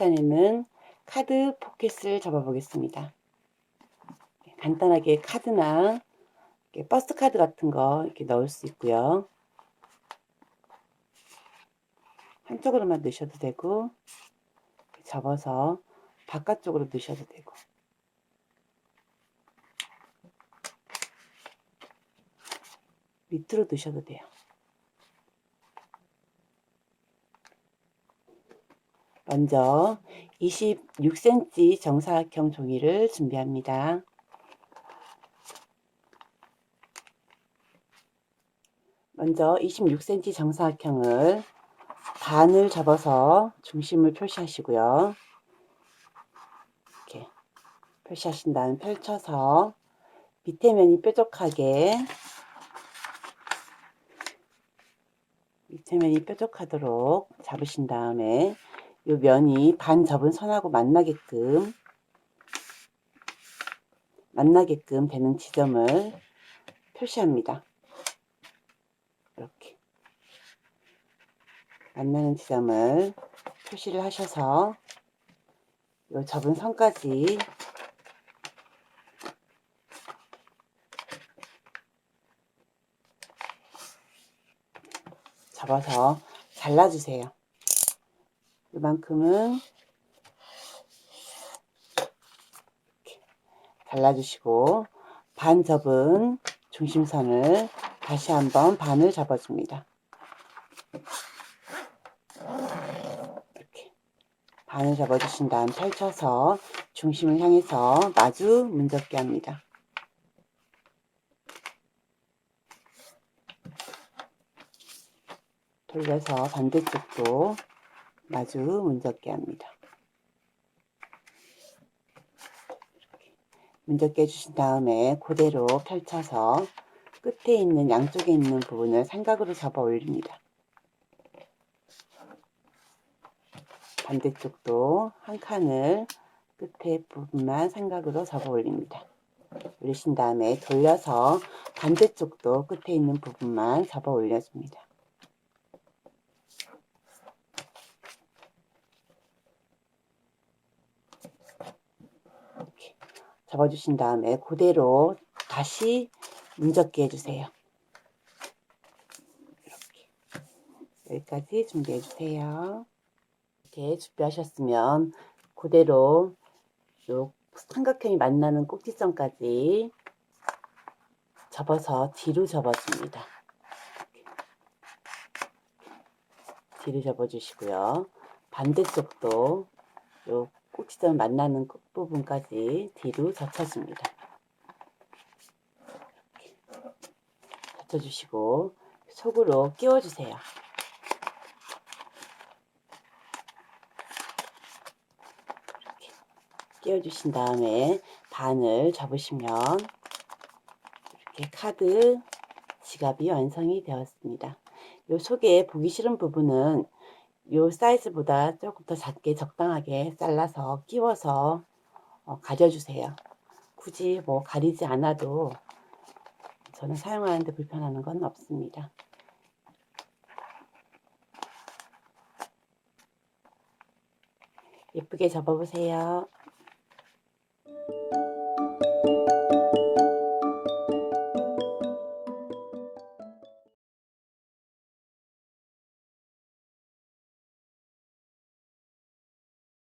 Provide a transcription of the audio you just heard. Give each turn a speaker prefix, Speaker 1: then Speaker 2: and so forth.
Speaker 1: 일단에는 카드 포켓을 접어보겠습니다. 간단하게 카드나 버스 카드 같은 거 이렇게 넣을 수 있고요. 한쪽으로만 넣으셔도 되고 접어서 바깥쪽으로 넣으셔도 되고 밑으로 넣으셔도 돼요. 먼저 26cm 정사각형 종이를 준비합니다. 먼저 26cm 정사각형을 반을 접어서 중심을 표시하시고요. 이렇게 표시하신 다음 펼쳐서 밑에 면이 뾰족하게 밑에 면이 뾰족하도록 잡으신 다음에 이 면이 반 접은 선하고 만나게끔 만나게끔 되는 지점을 표시합니다. 이렇게 만나는 지점을 표시를 하셔서 이 접은 선까지 접어서 잘라주세요. 이만큼은 이렇게 잘라주시고 반 접은 중심선을 다시 한번 반을 접어줍니다. 이렇게 반을 접어주신 다음 펼쳐서 중심을 향해서 마주 문접기 합니다. 돌려서 반대쪽도 마주 문접기 합니다. 문접기 해주신 다음에 그대로 펼쳐서 끝에 있는 양쪽에 있는 부분을 삼각으로 접어 올립니다. 반대쪽도 한 칸을 끝에 부분만 삼각으로 접어 올립니다. 올리신 다음에 돌려서 반대쪽도 끝에 있는 부분만 접어 올려줍니다. 이렇게 접어주신 다음에 그대로 다시 문접기 해주세요. 이렇게 여기까지 준비해 주세요. 이렇게 준비하셨으면 그대로 요 삼각형이 만나는 꼭지점까지 접어서 뒤로 접어줍니다. 뒤로 접어주시고요. 반대쪽도 요 꼭지점 만나는 끝부분까지 뒤로 젖혀줍니다. 젖혀주시고 속으로 끼워주세요. 이렇게 끼워주신 다음에 반을 접으시면 이렇게 카드 지갑이 완성이 되었습니다. 요 속에 보기 싫은 부분은 요 사이즈보다 조금 더 작게 적당하게 잘라서 끼워서 어, 가져주세요. 굳이 뭐 가리지 않아도 저는 사용하는데 불편한 건 없습니다. 예쁘게 접어보세요.